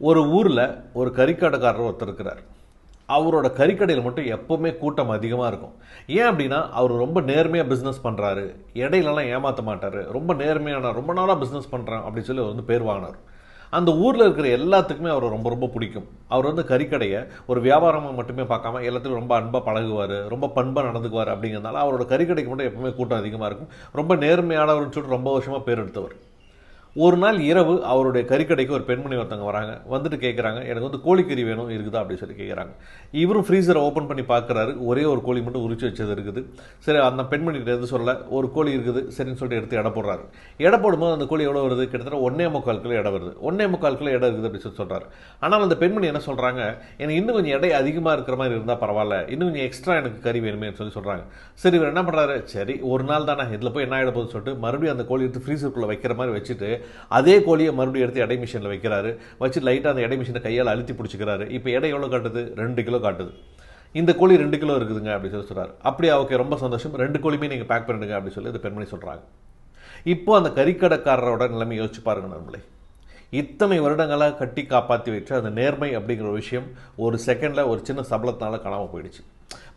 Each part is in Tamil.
ஒரு ஊரில் ஒரு கறிக்கடைக்காரர் ஒருத்தர் இருக்கிறார். அவரோட கறிக்கடையில் மட்டும் எப்போவுமே கூட்டம் அதிகமாக இருக்கும். ஏன் அப்படின்னா அவர் ரொம்ப நேர்மையாக பிஸ்னஸ் பண்ணுறாரு இடையிலலாம் ஏமாற்ற மாட்டார். ரொம்ப நேர்மையான ரொம்ப நாளாக பிஸ்னஸ் பண்ணுறான் அப்படின்னு சொல்லி அவர் வந்து பேர் வாங்கினார். அந்த ஊரில் இருக்கிற எல்லாத்துக்குமே அவரை ரொம்ப ரொம்ப பிடிக்கும். அவர் வந்து கறிக்கடையை ஒரு வியாபாரமாக மட்டுமே பார்க்காம எல்லாத்துக்கும் ரொம்ப அன்பாக பழகுவார் ரொம்ப பண்பாக நடந்துக்குவார் அப்படிங்கிறதுனால அவரோட கறிக்கடைக்கு மட்டும் எப்பவுமே கூட்டம் அதிகமாக இருக்கும். ரொம்ப நேர்மையானவர்னு சொல்லிட்டு ரொம்ப வருஷமாக பேர் எடுத்தவர். ஒரு நாள் இரவு அவருடைய கறிக்கடைக்கு ஒரு பெண்மணி ஒருத்தவங்க வராங்க. வந்துட்டு கேட்குறாங்க எனக்கு வந்து கோழிக்கறி வேணும் இருக்குதா? அப்படின்னு சொல்லி கேட்குறாங்க இவரும் ஃப்ரீசரை ஓப்பன் பண்ணி பார்க்குறாரு ஒரே ஒரு கோழி மட்டும் உரிச்சு வச்சது இருக்குது. சரி அந்த பெண்மணிகிட்ட எது சொல்ல ஒரு கோழி இருக்குது சரின்னு சொல்லிட்டு எடுத்து எடை போடுறாரு. எடை போடும்போது அந்த கோழி எவ்வளோ வருது? கிட்டத்தட்ட ஒன்னே முக்கால் கிலோ எடை வருது. ஒன்னே முக்கால் கிலோ எடை இருக்குது அப்படின்னு சொல்லி சொல்கிறாரு ஆனால் அந்த பெண்மணி என்ன சொல்கிறாங்க எனக்கு இன்னும் கொஞ்சம் எடை அதிகமாக இருக்கிற மாதிரி இருந்தால் பரவாயில்ல. இன்னும் கொஞ்சம் எக்ஸ்ட்ரா எனக்கு கறி வேணுமேன்னு சொல்லி சொல்கிறாங்க சரி இவர் என்ன பண்ணுறாரு சரி ஒரு நாள் தானே இதில் போய் என்ன ஆகிட போகுதுன்னு சொல்லிட்டு மறுபடியும் அந்த கோழி எடுத்து ஃப்ரீசருக்குள்ளே வைக்கிற மாதிரி வச்சுட்டு அதே கோழியை மறுபடியும் எடுத்து எடை மிஷினில் வைக்கிறாரு. வச்சு லைட்டாக அந்த எடை மிஷினை கையால் அழுத்தி பிடிச்சிக்கிறாரு. இப்போ எடை எவ்வளோ காட்டுது? ரெண்டு கிலோ காட்டுது. இந்த கோழி ரெண்டு கிலோ இருக்குதுங்க அப்படின்னு சொல்லி சொல்கிறார் அப்படியே ஓகே ரொம்ப சந்தோஷம். ரெண்டு கோழியுமே நீங்கள் பேக் பண்ணிடுங்க அப்படின்னு சொல்லி இந்த பெண்மணி சொல்கிறாங்க இப்போ அந்த கறிக்கடைக்காரரோட நிலைமை யோசிச்சு பாருங்க நம்மளே. இத்தனை வருடங்களாக கட்டி காப்பாற்றி வச்சு அந்த நேர்மை அப்படிங்கிற ஒரு விஷயம் ஒரு செகண்டில் ஒரு சின்ன சபலத்தினால காணாமல் போயிடுச்சு.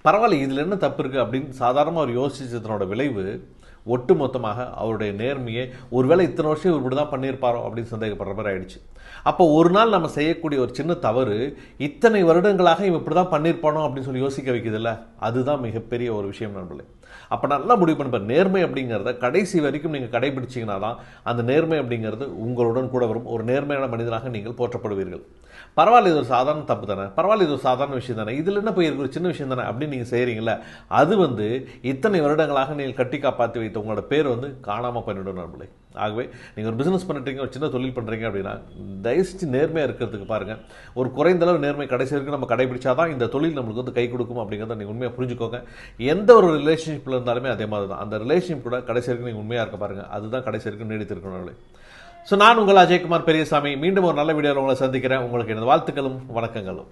பரவாயில்ல இதில் என்ன தப்பு இருக்குது அப்படின்னு சாதாரணமாக அவர் யோசிச்சதனோட விளைவு ஒட்டு மொத்தமாக அவருடைய நேர்மையை ஒருவேளை இத்தனை வருஷம் இவர் இப்படி தான் பண்ணியிருப்பாரோ அப்படின்னு சந்தேகப்படுற மாதிரி ஆயிடுச்சு. அப்போ ஒரு நாள் நம்ம செய்யக்கூடிய ஒரு சின்ன தவறு இத்தனை வருடங்களாக இவன் இப்படி தான் பண்ணியிருப்பானோ அப்படின்னு சொல்லி யோசிக்க வைக்குதுல்ல? அதுதான் மிகப்பெரிய ஒரு விஷயம் நண்பர்களே. அப்போ நல்லா முடிவு பண்ணுற நேர்மை அப்படிங்கிறத கடைசி வரைக்கும் நீங்கள் கடைபிடிச்சிங்கன்னா தான் அந்த நேர்மை அப்படிங்கிறது உங்களுடன் கூட வரும். ஒரு நேர்மையான மனிதனாக நீங்கள் போற்றப்படுவீர்கள். பரவாயில்ல இது ஒரு சாதாரண தப்பு தானே? பரவாயில்ல இது ஒரு சாதாரண விஷயம் தானே? இதில் என்ன போய் இருக்கு? ஒரு சின்ன விஷயம் தானே? அப்படின்னு நீங்கள் செய்கிறீங்களே அது வந்து இத்தனை வருடங்களாக நீங்கள் கட்டி காப்பாற்றி வைத்த உங்களோட பேர் வந்து காணாமல் பண்ணிவிடும் நம்மளே ஆகவே நீங்கள் ஒரு பிஸ்னஸ் பண்ணிட்டீங்க ஒரு சின்ன தொழில் பண்ணுறீங்க அப்படின்னா தயவுச்சு நேர்மையாக இருக்கிறதுக்கு பாருங்கள் ஒரு குறைந்த அளவு நேர்மை கடைசி வரைக்கும் நம்ம கடைபிடிச்சாதான் இந்த தொழில் நம்மளுக்கு வந்து கை கொடுக்கும் அப்படிங்கிறத நீங்கள் உண்மையாக புரிஞ்சுக்கோங்க. எந்த ஒரு ரிலேஷன்ஷிப்பில் இருந்தாலுமே அதே மாதிரி தான் அந்த ரிலேஷன்ஷிப் கூட கடைசி வரைக்கும் நீங்கள் உண்மையாக இருக்க பாருங்கள் அதுதான் கடைசி வரைக்கும் நீடித்திருக்கணும் ஸோ நான் உங்கள் அஜயகுமார் பெரியசாமி. மீண்டும் ஒரு நல்ல வீடியோவில் உங்களை சந்திக்கிறேன். உங்களுக்கு எனது வாழ்த்துக்களும் வணக்கங்களும்.